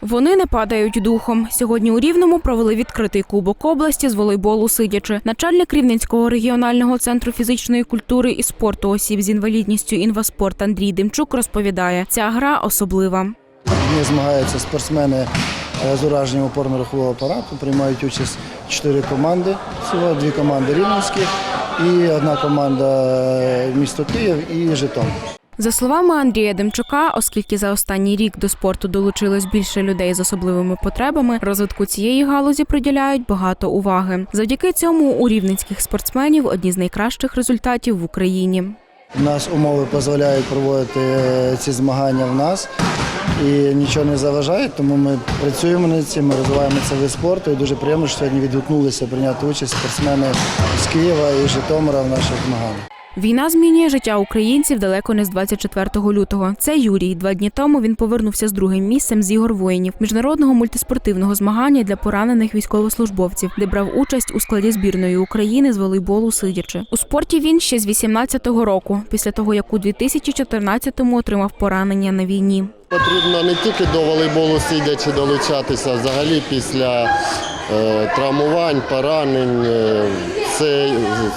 Вони не падають духом. Сьогодні у Рівному провели відкритий кубок області з волейболу сидячи. Начальник Рівненського регіонального центру фізичної культури і спорту осіб з інвалідністю інваспорт Андрій Демчук розповідає, ця гра особлива. В змагаються спортсмени е, з ураженням опорно-рухового апарату. Приймають участь чотири команди. Всього дві команди рівненських і одна команда е, місто Київ і Житомир. За словами Андрія Демчука, оскільки за останній рік до спорту долучилось більше людей з особливими потребами, розвитку цієї галузі приділяють багато уваги. Завдяки цьому у рівненських спортсменів одні з найкращих результатів в Україні. Нас умови дозволяють проводити е, ці змагання в нас і нічого не заважає, тому ми працюємо над цим, ми розвиваємо цей вид спорту. І дуже приємно, що сьогодні відгукнулися прийняти участь спортсмени з Києва і Житомира в наших змаганнях. Війна змінює життя українців далеко не з 24 лютого. Це Юрій. Два дні тому він повернувся з другим місцем з ігор воїнів міжнародного мультиспортивного змагання для поранених військовослужбовців, де брав участь у складі збірної України з волейболу сидячи. У спорті він ще з 18-го року, після того як у 2014-му отримав поранення на війні. Потрібно не тільки до волейболу сидячи долучатися, взагалі після е, травмувань, поранень. е, Це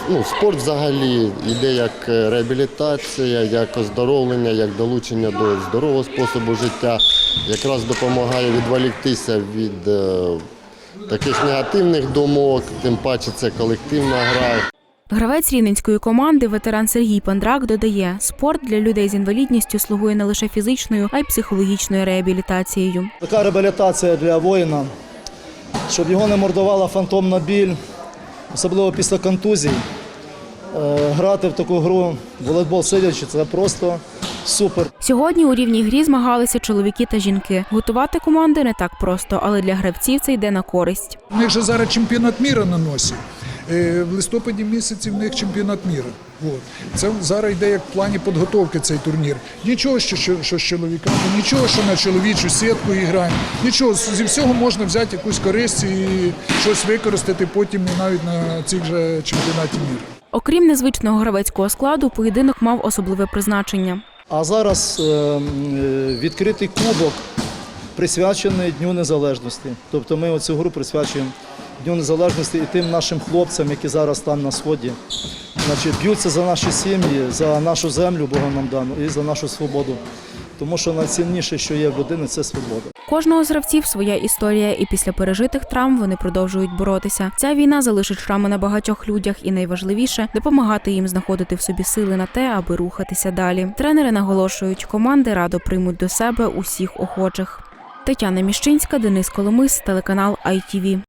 ну, спорт взагалі йде як реабілітація, як оздоровлення, як долучення до здорового способу життя. Якраз допомагає відволіктися від е, таких негативних думок, тим паче це колективна гра. Гравець рівненської команди, ветеран Сергій Пандрак, додає, спорт для людей з інвалідністю слугує не лише фізичною, а й психологічною реабілітацією. Така реабілітація для воїна, щоб його не мордувала фантомна біль, особливо після контузій. Е, Грати в таку гру волейбол сидячи це просто супер. Сьогодні у рівній грі змагалися чоловіки та жінки. Готувати команди не так просто, але для гравців це йде на користь. У них же зараз чемпіонат міра на носі. Е, В листопаді місяці в них чемпіонат міра. От. Це зараз йде як в плані підготовки цей турнір. Нічого, що, що, що з чоловіками, нічого, що на чоловічу сітку граємо. Нічого, зі всього можна взяти якусь користь і щось використати потім навіть на цих же чемпіонаті міра. Окрім незвичного гравецького складу, поєдинок мав особливе призначення. А зараз е, е, відкритий кубок присвячений Дню Незалежності. Тобто ми оцю гру присвячуємо Дню Незалежності і тим нашим хлопцям, які зараз там на сході. Значить, б'ються за наші сім'ї, за нашу землю Богом нам дану і за нашу свободу. Тому що найцінніше, що є в людини, це свобода. Кожного з гравців своя історія, і після пережитих травм вони продовжують боротися. Ця війна залишить шрами на багатьох людях, і найважливіше допомагати їм знаходити в собі сили на те, аби рухатися далі. Тренери наголошують, команди радо приймуть до себе усіх охочих. Тетяна Міщинська, Денис Коломис, телеканал ITV.